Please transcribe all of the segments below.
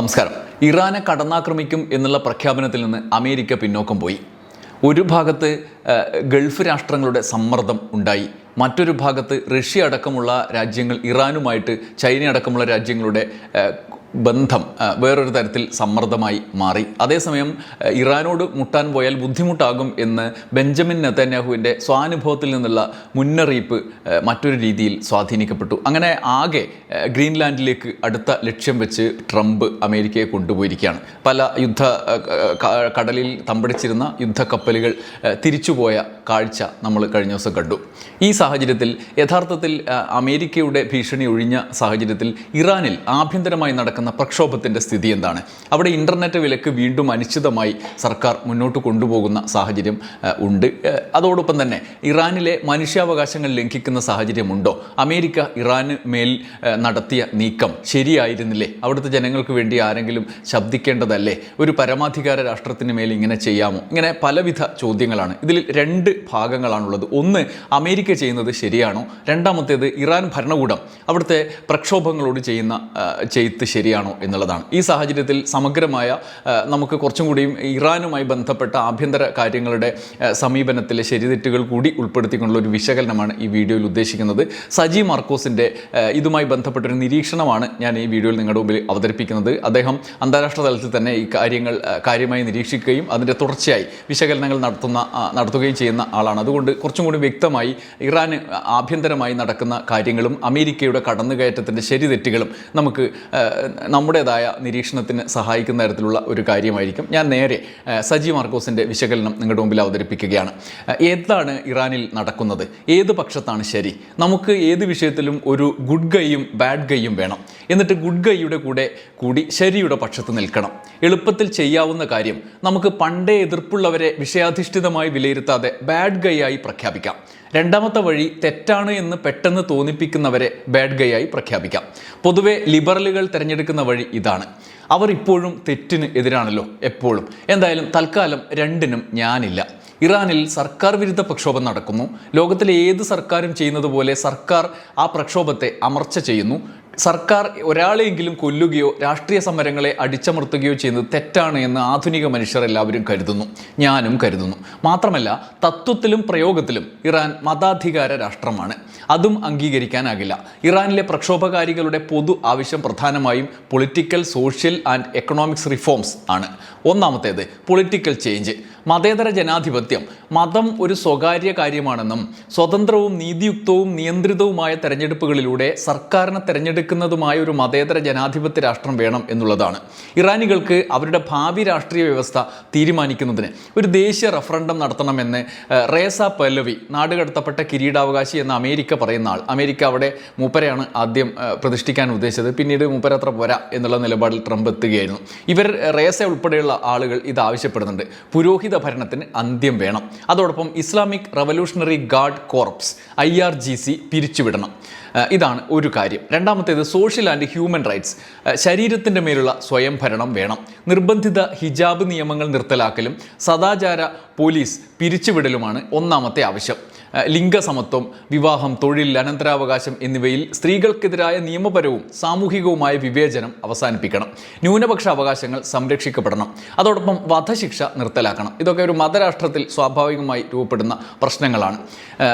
നമസ്കാരം. ഇറാനെ കടന്നാക്രമിക്കും എന്നുള്ള പ്രഖ്യാപനത്തിൽ നിന്ന് അമേരിക്ക പിന്നോക്കം പോയി. ഒരു ഭാഗത്ത് ഗൾഫ് രാഷ്ട്രങ്ങളുടെ സമ്മർദ്ദം ഉണ്ടായി. മറ്റൊരു ഭാഗത്ത് റഷ്യ അടക്കമുള്ള രാജ്യങ്ങൾ ഇറാനുമായിട്ട് ചൈന അടക്കമുള്ള രാജ്യങ്ങളുടെ ബന്ധം വേറൊരു തരത്തിൽ സമ്മർദ്ദമായി മാറി. അതേസമയം ഇറാനോട് മുട്ടാൻ പോയാൽ ബുദ്ധിമുട്ടാകും എന്ന് ബെഞ്ചമിൻ നെതന്യാഹുവിന്റെ സ്വാനുഭവത്തിൽ നിന്നുള്ള മുന്നറിയിപ്പ് മറ്റൊരു രീതിയിൽ സ്വാധീനിക്കപ്പെട്ടു. അങ്ങനെ ആകെ ഗ്രീൻലാൻഡിലേക്ക് അടുത്ത ലക്ഷ്യം വെച്ച് ട്രംപ് അമേരിക്കയെ കൊണ്ടുപോയിരിക്കുകയാണ്. പല യുദ്ധ കടലിൽ തമ്പടിച്ചിരുന്ന യുദ്ധക്കപ്പലുകൾ തിരിച്ചുപോയ കാഴ്ച നമ്മൾ കഴിഞ്ഞ ദിവസം കണ്ടു. ഈ സാഹചര്യത്തിൽ യഥാർത്ഥത്തിൽ അമേരിക്കയുടെ ഭീഷണി ഒഴിഞ്ഞ സാഹചര്യത്തിൽ ഇറാനിൽ ആഭ്യന്തരമായി നടക്കുന്ന പ്രക്ഷോഭത്തിന്റെ സ്ഥിതി എന്താണ്? അവിടെ ഇന്റർനെറ്റ് വിലക്ക് വീണ്ടും അനിശ്ചിതമായി സർക്കാർ മുന്നോട്ട് കൊണ്ടുപോകുന്ന സാഹചര്യം ഉണ്ട്. അതോടൊപ്പം തന്നെ ഇറാനിലെ മനുഷ്യാവകാശങ്ങൾ ലംഘിക്കുന്ന സാഹചര്യമുണ്ടോ അമേരിക്ക ഇറാന് മേൽ നടത്തിയ നീക്കം ശരിയായിരുന്നില്ലേ? അവിടുത്തെ ജനങ്ങൾക്ക് വേണ്ടി ആരെങ്കിലും ശബ്ദിക്കേണ്ടതല്ലേ? ഒരു പരമാധികാര രാഷ്ട്രത്തിന് മേൽ ഇങ്ങനെ ചെയ്യാമോ? ഇങ്ങനെ പലവിധ ചോദ്യങ്ങളാണ്. ഇതിൽ രണ്ട് ഭാഗങ്ങളാണുള്ളത്. ഒന്ന് അമേരിക്ക ചെയ്യുന്നത് ശരിയാണോ? രണ്ടാമത്തേത് ഇറാൻ ഭരണകൂടം അവിടുത്തെ പ്രക്ഷോഭങ്ങളോട് ചെയ്യുന്ന ചെയ്ത്ത് ചെയ്ത്ത് ശരിയാണോ എന്നുള്ളതാണ്. ഈ സാഹചര്യത്തിൽ സമഗ്രമായ നമുക്ക് കുറച്ചും കൂടിയും ഇറാനുമായി ബന്ധപ്പെട്ട ആഭ്യന്തര കാര്യങ്ങളുടെ സമീപനത്തിലെ ശരിതെറ്റുകൾ കൂടി ഉൾപ്പെടുത്തിക്കൊണ്ടുള്ള ഒരു വിശകലനമാണ് ഈ വീഡിയോയിൽ ഉദ്ദേശിക്കുന്നത്. സജി മാർക്കോസിന്റെ ഇതുമായി ബന്ധപ്പെട്ട ഒരു നിരീക്ഷണമാണ് ഞാൻ ഈ വീഡിയോയിൽ നിങ്ങളുടെ മുമ്പിൽ അവതരിപ്പിക്കുന്നത്. അദ്ദേഹം അന്താരാഷ്ട്ര തലത്തിൽ തന്നെ ഈ കാര്യങ്ങൾ കാര്യമായി നിരീക്ഷിക്കുകയും അതിന്റെ തുടർച്ചയായി വിശകലനങ്ങൾ നടത്തുന്ന നടത്തുകയും ചെയ്യുന്ന ആളാണ്. അതുകൊണ്ട് കുറച്ചും കൂടി വ്യക്തമായി ഇറാന് ആഭ്യന്തരമായി നടക്കുന്ന കാര്യങ്ങളും അമേരിക്കയുടെ കടന്നുകയറ്റത്തിന്റെ ശരിതെറ്റുകളും നമുക്ക് നമ്മുടേതായ നിരീക്ഷണത്തിന് സഹായിക്കുന്ന തരത്തിലുള്ള ഒരു കാര്യമായിരിക്കും. ഞാൻ നേരെ സജി മാർക്കോസിന്റെ വിശകലനം നിങ്ങളുടെ മുമ്പിൽ അവതരിപ്പിക്കുകയാണ്. ഏതാണ് ഇറാനിൽ നടക്കുന്നത്? ഏത് പക്ഷത്താണ് ശരി? നമുക്ക് ഏത് വിഷയത്തിലും ഒരു ഗുഡ് ഗൈയും ബാഡ് ഗൈയും വേണം. എന്നിട്ട് ഗുഡ് ഗൈയുടെ കൂടെ കൂടി ശരിയുടെ പക്ഷത്ത് നിൽക്കണം. എളുപ്പത്തിൽ ചെയ്യാവുന്ന കാര്യം നമുക്ക് പണ്ടേ എതിർപ്പുള്ളവരെ വിഷയാധിഷ്ഠിതമായി വിലയിരുത്താതെ ബാഡ് ഗൈ ആയി പ്രഖ്യാപിക്കാം. രണ്ടാമത്തെ വഴി തെറ്റാണ് എന്ന് പെട്ടെന്ന് തോന്നിപ്പിക്കുന്നവരെ ബാഡ് ഗൈ ആയി പ്രഖ്യാപിക്കാം. പൊതുവെ ലിബറലുകൾ തിരഞ്ഞെടുക്കുന്ന വഴി ഇതാണ്. അവർ ഇപ്പോഴും തെറ്റിന് എതിരാണല്ലോ എപ്പോഴും. എന്തായാലും തൽക്കാലം രണ്ടിനും ഞാനില്ല. ഇറാനിൽ സർക്കാർ വിരുദ്ധ പ്രക്ഷോഭം നടക്കുന്നു. ലോകത്തിലെ ഏത് സർക്കാരും ചെയ്യുന്നത് പോലെ സർക്കാർ ആ പ്രക്ഷോഭത്തെ അമർച്ച ചെയ്യുന്നു. സർക്കാർ ഒരാളെയെങ്കിലും കൊല്ലുകയോ രാഷ്ട്രീയ സമരങ്ങളെ അടിച്ചമർത്തുകയോ ചെയ്യുന്നത് തെറ്റാണ് എന്ന് ആധുനിക മനുഷ്യർ എല്ലാവരും കരുതുന്നു. ഞാനും കരുതുന്നു. മാത്രമല്ല തത്വത്തിലും പ്രയോഗത്തിലും ഇറാൻ മതാധികാര രാഷ്ട്രമാണ്. അതും അംഗീകരിക്കാനാകില്ല. ഇറാനിലെ പ്രക്ഷോഭകാരികളുടെ പൊതു ആവശ്യം പ്രധാനമായും political social and economics reforms ആണ്. ഒന്നാമത്തേത് പൊളിറ്റിക്കൽ ചേഞ്ച് മതേതര ജനാധിപത്യം. മതം ഒരു സ്വകാര്യ കാര്യമാണെന്നും സ്വതന്ത്രവും നീതിയുക്തവും നിയന്ത്രിതവുമായ തെരഞ്ഞെടുപ്പുകളിലൂടെ സർക്കാരിനെ തെരഞ്ഞെടുക്കുന്നതുമായ ഒരു മതേതര ജനാധിപത്യ രാഷ്ട്രം വേണം എന്നുള്ളതാണ്. ഇറാനികൾക്ക് അവരുടെ ഭാവി രാഷ്ട്രീയ വ്യവസ്ഥ തീരുമാനിക്കുന്നതിന് ഒരു ദേശീയ റഫറൻഡം നടത്തണമെന്ന് റേസ പല്ലവി നാടുകടത്തപ്പെട്ട കിരീടാവകാശി എന്ന അമേരിക്ക പറയുന്ന ആൾ. അമേരിക്ക അവിടെ മൂപ്പരെയാണ് ആദ്യം പ്രതിഷ്ഠിക്കാൻ ഉദ്ദേശിച്ചത്. പിന്നീട് മൂപ്പരത്ര പോരാ എന്നുള്ള നിലപാടിൽ ട്രംപ് എത്തുകയായിരുന്നു. ഇവർ റേസ ഉൾപ്പെടെയുള്ള ആളുകൾ ഇത് ആവശ്യപ്പെടുന്നുണ്ട്. പുരോഹിത ഭരണത്തിന് അന്ത്യം വേണം. അതോടൊപ്പം Islamic revolutionary guard corps I R G C പിരിച്ചുവിടണം. ഇതാണ് ഒരു കാര്യം. രണ്ടാമത്തേത് സോഷ്യൽ ആൻഡ് ഹ്യൂമൻ റൈറ്റ്സ്. ശരീരത്തിന്റെ മേലുള്ള സ്വയംഭരണം വേണം. നിർബന്ധിത ഹിജാബ് നിയമങ്ങൾ നിർത്തലാക്കലും സദാചാര പോലീസ് പിരിച്ചുവിടലുമാണ് ഒന്നാമത്തെ ആവശ്യം. ലിംഗസമത്വം വിവാഹം തൊഴിൽ അനന്തരാവകാശം എന്നിവയിൽ സ്ത്രീകൾക്കെതിരായ നിയമപരവും സാമൂഹികവുമായ വിവേചനം അവസാനിപ്പിക്കണം. ന്യൂനപക്ഷ അവകാശങ്ങൾ സംരക്ഷിക്കപ്പെടണം. അതോടൊപ്പം വധശിക്ഷ നിർത്തലാക്കണം. ഇതൊക്കെ ഒരു മതരാഷ്ട്രത്തിൽ സ്വാഭാവികമായി രൂപപ്പെടുന്ന പ്രശ്നങ്ങളാണ്.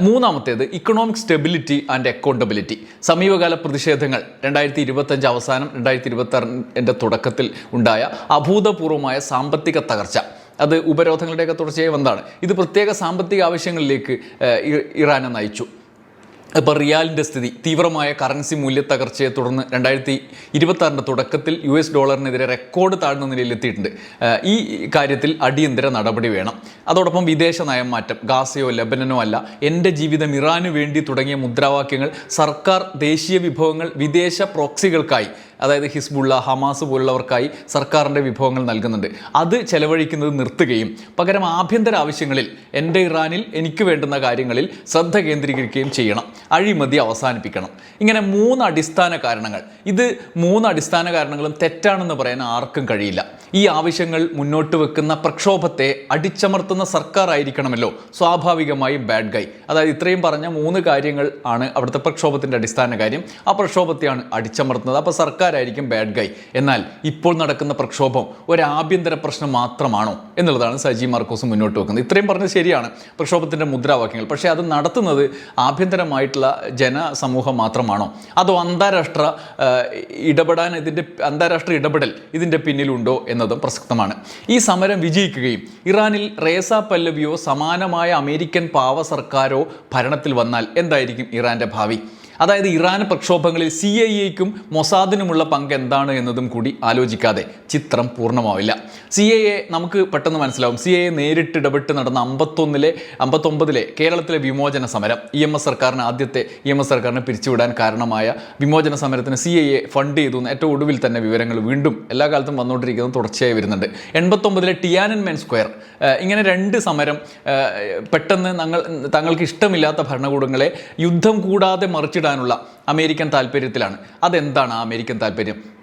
മൂന്നാമത്തേത് ഇക്കണോമിക് സ്റ്റെബിലിറ്റി ആൻഡ് അക്കൗണ്ടബിലിറ്റി സമീപകാല പ്രതിഷേധങ്ങൾ രണ്ടായിരത്തി ഇരുപത്തഞ്ച് അവസാനം രണ്ടായിരത്തി ഇരുപത്തി തുടക്കത്തിൽ ഉണ്ടായ അഭൂതപൂർവമായ സാമ്പത്തിക തകർച്ച. അത് ഉപരോധങ്ങളുടെയൊക്കെ തുടർച്ചയായി വന്നതാണ്. ഇത് പ്രത്യേക സാമ്പത്തിക ആവശ്യങ്ങളിലേക്ക് ഇറാനെ നയിച്ചു. ഇപ്പോൾ റിയാലിന്റെ സ്ഥിതി തീവ്രമായ കറൻസി മൂല്യത്തകർച്ചയെ തുടർന്ന് രണ്ടായിരത്തി ഇരുപത്തി ആറിന്റെ തുടക്കത്തിൽ യു എസ് ഡോളറിനെതിരെ റെക്കോർഡ് താഴ്ന്ന നിലയിലെത്തിയിട്ടുണ്ട്. ഈ കാര്യത്തിൽ അടിയന്തര നടപടി വേണം. അതോടൊപ്പം വിദേശ നയം മാറ്റം ഗാസയോ ലെബനനോ അല്ല എന്റെ ജീവിതം ഇറാനു വേണ്ടി തുടങ്ങിയ മുദ്രാവാക്യങ്ങൾ സർക്കാർ ദേശീയ വിഭവങ്ങൾ വിദേശ പ്രോക്സികൾക്കായി അതായത് ഹിസ്ബുള്ള ഹമാസ് പോലുള്ളവർക്കായി സർക്കാരിന്റെ വിഭവങ്ങൾ നൽകുന്നുണ്ട്. അത് ചെലവഴിക്കുന്നത് നിർത്തുകയും പകരം ആഭ്യന്തര ആവശ്യങ്ങളിൽ എന്റെ ഇറാനിൽ എനിക്ക് വേണ്ടുന്ന കാര്യങ്ങളിൽ ശ്രദ്ധ കേന്ദ്രീകരിക്കുകയും ചെയ്യണം. അഴിമതി അവസാനിപ്പിക്കണം. ഇങ്ങനെ മൂന്ന് അടിസ്ഥാന കാരണങ്ങൾ. ഇത് മൂന്ന് അടിസ്ഥാന കാരണങ്ങളും തെറ്റാണെന്ന് പറയാൻ ആർക്കും കഴിയില്ല. ഈ ആവശ്യങ്ങൾ മുന്നോട്ട് വെക്കുന്ന പ്രക്ഷോഭത്തെ അടിച്ചമർത്തുന്ന സർക്കാർ ആയിരിക്കണമല്ലോ സ്വാഭാവികമായും ബാഡ് ഗൈ അതായത് ഇത്രയും പറഞ്ഞ മൂന്ന് കാര്യങ്ങൾ ആണ് അവിടുത്തെ പ്രക്ഷോഭത്തിന്റെ അടിസ്ഥാന കാര്യം. ആ പ്രക്ഷോഭത്തെയാണ് അടിച്ചമർത്തുന്നത്. അപ്പോൾ സർക്കാർ സർക്കാരായിരിക്കും ബാഡ് ഗൈ എന്നാൽ ഇപ്പോൾ നടക്കുന്ന പ്രക്ഷോഭം ഒരു ആഭ്യന്തര പ്രശ്നം മാത്രമാണോ എന്നുള്ളതാണ് സജി മാർക്കോസ് മുന്നോട്ട് വെക്കുന്നത്. ഇത്രയും പറഞ്ഞത് ശരിയാണ് പ്രക്ഷോഭത്തിന്റെ മുദ്രാവാക്യങ്ങൾ. പക്ഷേ അത് നടത്തുന്നത് ആഭ്യന്തരമായിട്ടുള്ള ജനസമൂഹം മാത്രമാണോ? അതോ അന്താരാഷ്ട്ര ഇടപെടാൻ ഇതിന്റെ അന്താരാഷ്ട്ര ഇടപെടൽ ഇതിന്റെ പിന്നിലുണ്ടോ എന്നതും പ്രസക്തമാണ്. ഈ സമരം വിജയിക്കുകയും ഇറാനിൽ റേസ പല്ലവിയോ സമാനമായ അമേരിക്കൻ പാവ സർക്കാരോ ഭരണത്തിൽ വന്നാൽ എന്തായിരിക്കും ഇറാന്റെ ഭാവി? അതായത് ഇറാൻ പ്രക്ഷോഭങ്ങളിൽ സി ഐ എക്കും മൊസാദിനുമുള്ള പങ്ക് എന്താണ് എന്നതും കൂടി ആലോചിക്കാതെ ചിത്രം പൂർണമാവില്ല. സി ഐ എ നമുക്ക് പെട്ടെന്ന് മനസ്സിലാവും. സി ഐ എ നേരിട്ട് ഇടപെട്ട് നടന്ന അമ്പത്തൊന്നിലെ അമ്പത്തൊമ്പതിലെ കേരളത്തിലെ വിമോചന സമരം ഇ എം എസ് സർക്കാരിന് ആദ്യത്തെ ഇ എം എസ് സർക്കാരിനെ പിരിച്ചുവിടാൻ കാരണമായ വിമോചന സമരത്തിന് സി ഐ എ ഫണ്ട് ചെയ്തു എന്ന് ഏറ്റവും ഒടുവിൽ തന്നെ വിവരങ്ങൾ വീണ്ടും എല്ലാ കാലത്തും വന്നുകൊണ്ടിരിക്കുന്നത് തുടർച്ചയായി വരുന്നുണ്ട്. എൺപത്തൊമ്പതിലെ ടിയാനൻ മെൻ സ്ക്വയർ ഇങ്ങനെ രണ്ട് സമരം പെട്ടെന്ന് തങ്ങൾ തങ്ങൾക്ക് ഇഷ്ടമില്ലാത്ത ഭരണകൂടങ്ങളെ യുദ്ധം കൂടാതെ മറിച്ചിടാനുള്ള അമേരിക്കൻ താല്പര്യത്തിലാണ്. അതെന്താണ് ആ അമേരിക്കൻ താല്പര്യം?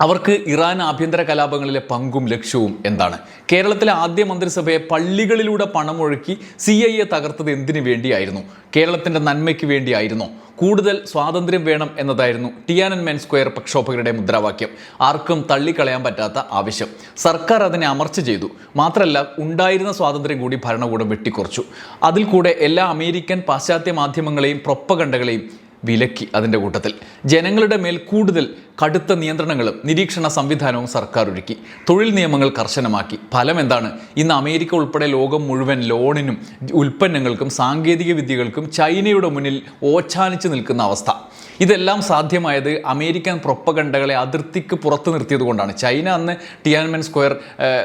അവർക്ക് ഇറാൻ ആഭ്യന്തര കലാപങ്ങളിലെ പങ്കും ലക്ഷ്യവും എന്താണ്? കേരളത്തിലെ ആദ്യ മന്ത്രിസഭയെ പള്ളികളിലൂടെ പണമൊഴുക്കി സി ഐ എ തകർത്തത് എന്തിനു വേണ്ടിയായിരുന്നു? കേരളത്തിന്റെ നന്മയ്ക്ക് വേണ്ടിയായിരുന്നോ? കൂടുതൽ സ്വാതന്ത്ര്യം വേണം എന്നതായിരുന്നു ടിയാനൻ മെൻ സ്ക്വയർ പ്രക്ഷോഭകരുടെ മുദ്രാവാക്യം. ആർക്കും തള്ളിക്കളയാൻ പറ്റാത്ത ആവശ്യം. സർക്കാർ അതിനെ അമർച്ച ചെയ്തു. മാത്രമല്ല ഉണ്ടായിരുന്ന സ്വാതന്ത്ര്യം കൂടി ഭരണകൂടം വെട്ടിക്കുറച്ചു. അതിൽ കൂടെ എല്ലാ അമേരിക്കൻ പാശ്ചാത്യ മാധ്യമങ്ങളെയും പ്രൊപ്പകണ്ടകളെയും വിലക്കി അതിന്റെ കൂട്ടത്തിൽ. ജനങ്ങളുടെ മേൽ കൂടുതൽ കടുത്ത നിയന്ത്രണങ്ങളും നിരീക്ഷണ സംവിധാനവും സർക്കാർ ഒരുക്കി. തൊഴിൽ നിയമങ്ങൾ കർശനമാക്കി. ഫലം എന്താണ്? ഇന്ന് അമേരിക്ക ഉൾപ്പെടെ ലോകം മുഴുവൻ ലോണിനും ഉൽപ്പന്നങ്ങൾക്കും സാങ്കേതിക വിദ്യകൾക്കും ചൈനയുടെ മുന്നിൽ ഓച്ചാനിച്ച് നിൽക്കുന്ന അവസ്ഥ. ഇതെല്ലാം സാധ്യമായത് അമേരിക്കൻ പ്രൊപ്പകണ്ടകളെ അതിർത്തിക്ക് പുറത്തു നിർത്തിയതുകൊണ്ടാണ് ചൈന അന്ന് ടിയാൻമെൻ സ്ക്വയർ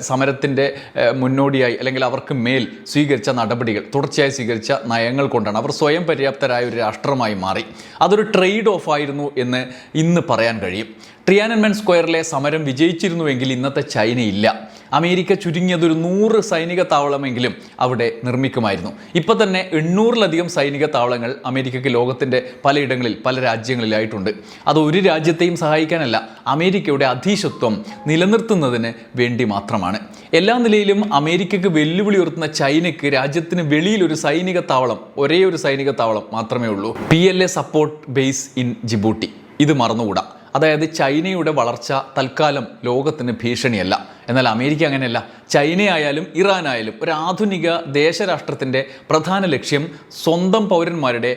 സമരത്തിന്റെ മുന്നോടിയായി അല്ലെങ്കിൽ അവർക്ക് മേൽ സ്വീകരിച്ച നടപടികൾ തുടർച്ചയായി സ്വീകരിച്ച നയങ്ങൾ കൊണ്ടാണ് അവർ സ്വയം പര്യാപ്തരായ ഒരു രാഷ്ട്രമായി മാറി. അതൊരു ട്രേഡ് ഓഫ് ആയിരുന്നു എന്ന് ഇന്ന് പറയാൻ കഴിയും. ട്രിയാനൻമെൻ സ്ക്വയറിലെ സമരം വിജയിച്ചിരുന്നുവെങ്കിൽ ഇന്നത്തെ ചൈനയില്ല. അമേരിക്ക ചുരുങ്ങിയത് ഒരു നൂറ് സൈനിക താവളമെങ്കിലും അവിടെ നിർമ്മിക്കുമായിരുന്നു. ഇപ്പം തന്നെ എണ്ണൂറിലധികം സൈനിക താവളങ്ങൾ അമേരിക്കയ്ക്ക് ലോകത്തിന്റെ പലയിടങ്ങളിൽ പല രാജ്യങ്ങളിലായിട്ടുണ്ട്. അത് ഒരു രാജ്യത്തെയും സഹായിക്കാനല്ല അമേരിക്കയുടെ അധീശത്വം നിലനിർത്തുന്നതിന് വേണ്ടി മാത്രമാണ്. എല്ലാ നിലയിലും അമേരിക്കയ്ക്ക് വെല്ലുവിളി ഉയർത്തുന്ന ചൈനയ്ക്ക് രാജ്യത്തിന് വെളിയിൽ ഒരു സൈനിക താവളം ഒരേ ഒരു സൈനിക താവളം മാത്രമേ ഉള്ളൂ. P L A support base in Djibouti. ഇത് മറന്നുകൂടാ. അതായത് ചൈനയുടെ വളർച്ച തൽക്കാലം ലോകത്തിന് ഭീഷണിയല്ല. എന്നാൽ അമേരിക്ക അങ്ങനെയല്ല. ചൈനയായാലും ഇറാനായാലും ഒരു ആധുനിക ദേശരാഷ്ട്രത്തിന്റെ പ്രധാന ലക്ഷ്യം സ്വന്തം പൗരന്മാരുടെ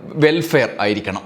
വെൽഫെയർ ആയിരിക്കണം.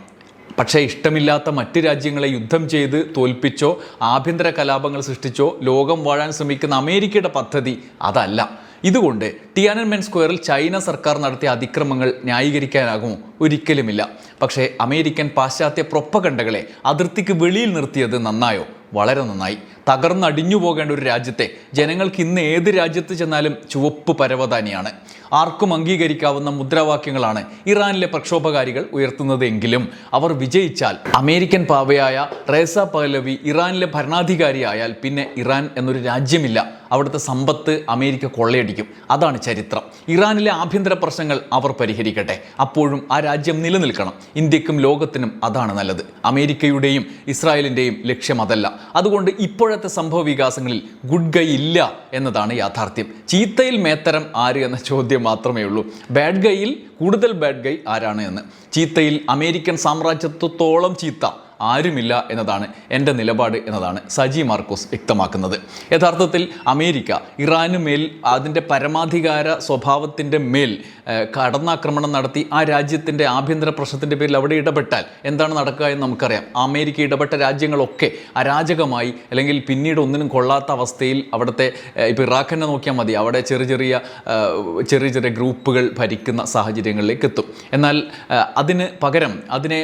പക്ഷേ ഇഷ്ടമില്ലാത്ത മറ്റ് രാജ്യങ്ങളെ യുദ്ധം ചെയ്ത് തോൽപ്പിച്ചോ ആഭ്യന്തര കലാപങ്ങൾ സൃഷ്ടിച്ചോ ലോകം വാഴാൻ ശ്രമിക്കുന്ന അമേരിക്കയുടെ പദ്ധതി അതല്ല. ഇതുകൊണ്ട് ടിയാനൻമെൻ സ്ക്വയറിൽ ചൈന സർക്കാർ നടത്തിയ അതിക്രമങ്ങൾ ന്യായീകരിക്കാനാകുമോ? ഒരിക്കലുമില്ല. പക്ഷേ അമേരിക്കൻ പാശ്ചാത്യ പ്രൊപ്പകണ്ടകളെ അതിർത്തിക്ക് വെളിയിൽ നിർത്തിയത് നന്നായോ? വളരെ നന്നായി. തകർന്നടിഞ്ഞു പോകേണ്ട ഒരു രാജ്യത്തെ. ജനങ്ങൾക്ക് ഇന്ന് ഏത് രാജ്യത്ത് ചെന്നാലും ചുവപ്പ് പരവതാനിയാണ്. ആർക്കും അംഗീകരിക്കാവുന്ന മുദ്രാവാക്യങ്ങളാണ് ഇറാനിലെ പ്രക്ഷോഭകാരികൾ ഉയർത്തുന്നതെങ്കിലും. അവർ വിജയിച്ചാൽ അമേരിക്കൻ പാവയായ റേസ പഹലവി ഇറാനിലെ ഭരണാധികാരിയായാൽ പിന്നെ ഇറാൻ എന്നൊരു രാജ്യമില്ല. അവിടുത്തെ സമ്പത്ത് അമേരിക്ക കൊള്ളയടിക്കും. അതാണ് ചരിത്രം. ഇറാനിലെ ആഭ്യന്തര പ്രശ്നങ്ങൾ അവർ പരിഹരിക്കട്ടെ. അപ്പോഴും ആ രാജ്യം നിലനിൽക്കണം. ഇന്ത്യക്കും ലോകത്തിനും അതാണ് നല്ലത്. അമേരിക്കയുടെയും ഇസ്രായേലിന്റെയും ലക്ഷ്യം അതല്ല. അതുകൊണ്ട് ഇപ്പോഴത്തെ സംഭവ വികാസങ്ങളിൽ ഗുഡ് ഗൈ ഇല്ല എന്നതാണ് യാഥാർത്ഥ്യം. ചീത്തയിൽ മേത്തരം ആര് എന്ന ചോദ്യം മാത്രമേ ഉള്ളൂ. ബാഡ് ഗൈയിൽ കൂടുതൽ ബാഡ് ഗൈ ആരാണ് എന്ന്. ചീത്തയിൽ അമേരിക്കൻ സാമ്രാജ്യത്വത്തോളം ചീത്ത. ആരുമില്ല എന്നതാണ് എന്റെ നിലപാട് എന്നതാണ് സജി മാർക്കോസ് വ്യക്തമാക്കുന്നത്. യഥാർത്ഥത്തിൽ അമേരിക്ക ഇറാനു മേൽ അതിന്റെ പരമാധികാര സ്വഭാവത്തിന്റെ മേൽ കടന്നാക്രമണം നടത്തി ആ രാജ്യത്തിന്റെ ആഭ്യന്തര പ്രശ്നത്തിന്റെ പേരിൽ അവിടെ ഇടപെട്ടാൽ എന്താണ് നടക്കുക എന്ന് നമുക്കറിയാം. അമേരിക്ക ഇടപെട്ട രാജ്യങ്ങളൊക്കെ അരാജകമായി അല്ലെങ്കിൽ പിന്നീട് ഒന്നിനും കൊള്ളാത്ത അവസ്ഥയിൽ അവിടുത്തെ ഇപ്പോൾ ഇറാഖ് നോക്കിയാൽ മതി. അവിടെ ചെറിയ ചെറിയ ചെറിയ ചെറിയ ഗ്രൂപ്പുകൾ ഭരിക്കുന്ന സാഹചര്യങ്ങളിലേക്ക് എത്തും. എന്നാൽ അതിന് പകരം അതിനെ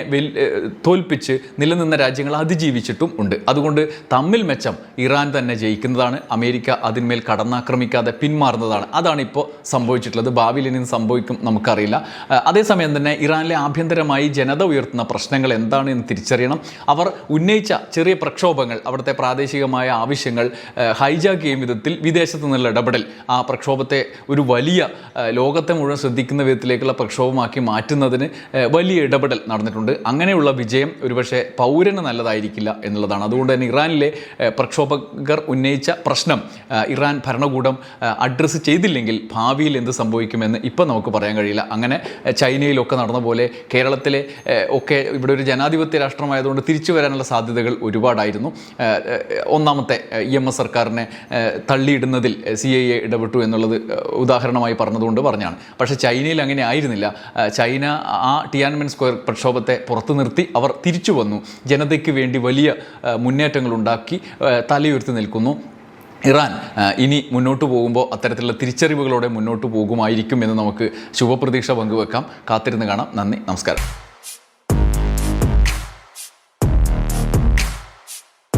തോൽപ്പിച്ച് നിലനിന്ന രാജ്യങ്ങൾ അതിജീവിച്ചിട്ടും ഉണ്ട്. അതുകൊണ്ട് തമ്മിൽ മെച്ചം ഇറാൻ തന്നെ ജയിക്കുന്നതാണ് അമേരിക്ക അതിന്മേൽ കടന്നാക്രമിക്കാതെ പിന്മാറുന്നതാണ്. അതാണ് ഇപ്പോൾ സംഭവിച്ചിട്ടുള്ളത്. ഭാവിയിൽ ഇനി സംഭവിക്കും നമുക്കറിയില്ല. അതേസമയം തന്നെ ഇറാനിലെ ആഭ്യന്തരമായി ജനത ഉയർത്തുന്ന പ്രശ്നങ്ങൾ എന്താണ് എന്ന് തിരിച്ചറിയണം. അവർ ഉന്നയിച്ച ചെറിയ പ്രക്ഷോഭങ്ങൾ അവിടുത്തെ പ്രാദേശികമായ ആവശ്യങ്ങൾ ഹൈജാക്ക് ചെയ്യും വിധത്തിൽ വിദേശത്തു നിന്നുള്ള ഇടപെടൽ ആ പ്രക്ഷോഭത്തെ ഒരു വലിയ ലോകത്തെ മുഴുവൻ ശ്രദ്ധിക്കുന്ന വിധത്തിലേക്കുള്ള പ്രക്ഷോഭമാക്കി മാറ്റുന്നതിന് വലിയ ഇടപെടൽ നടന്നിട്ടുണ്ട്. അങ്ങനെയുള്ള വിജയം ഒരുപക്ഷെ പൗരന് നല്ലതായിരിക്കില്ല എന്നുള്ളതാണ്. അതുകൊണ്ട് തന്നെ ഇറാനിലെ പ്രക്ഷോഭകർ ഉന്നയിച്ച പ്രശ്നം ഇറാൻ ഭരണകൂടം അഡ്രസ്സ് ചെയ്തില്ലെങ്കിൽ ഭാവിയിൽ എന്ത് സംഭവിക്കുമെന്ന് ഇപ്പം നമുക്ക് പറയാൻ കഴിയില്ല. അങ്ങനെ ചൈനയിലൊക്കെ നടന്ന പോലെ കേരളത്തിലെ ഒക്കെ ഇവിടെ ഒരു ജനാധിപത്യ രാഷ്ട്രമായതുകൊണ്ട് തിരിച്ചു വരാനുള്ള സാധ്യതകൾ ഒരുപാടായിരുന്നു. ഒന്നാമത്തെ ഇ എം എസ് സർക്കാരിനെ തള്ളിയിടുന്നതിൽ സി ഐ എ ഇടപെട്ടു എന്നുള്ളത് ഉദാഹരണമായി പറഞ്ഞതുകൊണ്ട് പറഞ്ഞാണ്. പക്ഷേ ചൈനയിൽ അങ്ങനെ ആയിരുന്നില്ല. ചൈന ആ ടിയാൻമെൻ സ്ക്വയർ പ്രക്ഷോഭത്തെ പുറത്തു നിർത്തി അവർ തിരിച്ചു വന്നു. ജനതയ്ക്ക് വേണ്ടി വലിയ മുന്നേറ്റങ്ങൾ ഉണ്ടാക്കി തലയുയർത്തി നിൽക്കുന്നു. ഇറാൻ ഇനി മുന്നോട്ട് പോകുമ്പോൾ അത്തരത്തിലുള്ള തിരിച്ചറിവുകളോടെ മുന്നോട്ട് പോകുമായിരിക്കും എന്ന് നമുക്ക് ശുഭപ്രതീക്ഷ പങ്കുവെക്കാം. കാത്തിരുന്ന് കാണാം. നന്ദി നമസ്കാരം.